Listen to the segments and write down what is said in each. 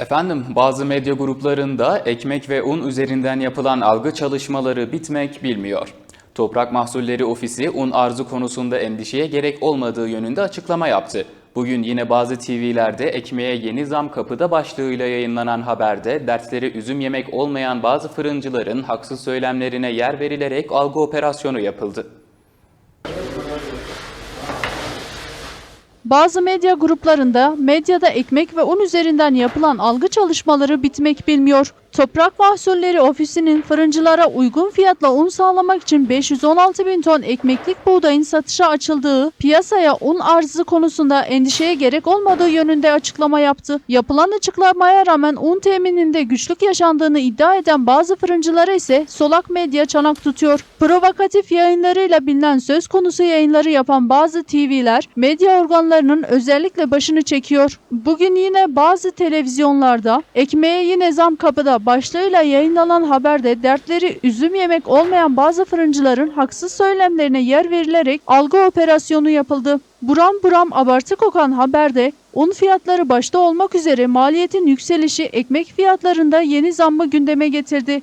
Efendim bazı medya gruplarında ekmek ve un üzerinden yapılan algı çalışmaları bitmek bilmiyor. Toprak Mahsulleri Ofisi un arzı konusunda endişeye gerek olmadığı yönünde açıklama yaptı. Bugün yine bazı TV'lerde ekmeğe yeni zam kapıda başlığıyla yayınlanan haberde dertleri üzüm yemek olmayan bazı fırıncıların haksız söylemlerine yer verilerek algı operasyonu yapıldı. Bazı medya gruplarında medyada ekmek ve un üzerinden yapılan algı çalışmaları bitmek bilmiyor. Toprak Mahsulleri Ofisi'nin fırıncılara uygun fiyatla un sağlamak için 516 bin ton ekmeklik buğdayın satışa açıldığı, piyasaya un arzı konusunda endişeye gerek olmadığı yönünde açıklama yaptı. Yapılan açıklamaya rağmen un temininde güçlük yaşandığını iddia eden bazı fırıncılara ise solak medya çanak tutuyor. Provokatif yayınlarıyla bilinen söz konusu yayınları yapan bazı TV'ler medya organlarının özellikle başını çekiyor. Bugün yine bazı televizyonlarda ekmeğe yine zam kapıda başlığıyla yayınlanan haberde dertleri üzüm yemek olmayan bazı fırıncıların haksız söylemlerine yer verilerek algı operasyonu yapıldı. Buram buram abartı kokan haberde un fiyatları başta olmak üzere maliyetin yükselişi ekmek fiyatlarında yeni zammı gündeme getirdi.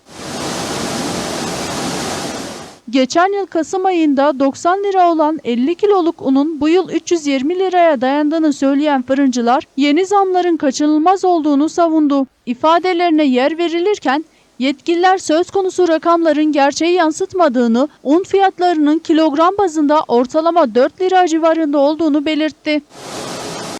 Geçen yıl Kasım ayında 90 lira olan 50 kiloluk unun bu yıl 320 liraya dayandığını söyleyen fırıncılar yeni zamların kaçınılmaz olduğunu savundu. İfadelerine yer verilirken yetkililer söz konusu rakamların gerçeği yansıtmadığını, un fiyatlarının kilogram bazında ortalama 4 lira civarında olduğunu belirtti.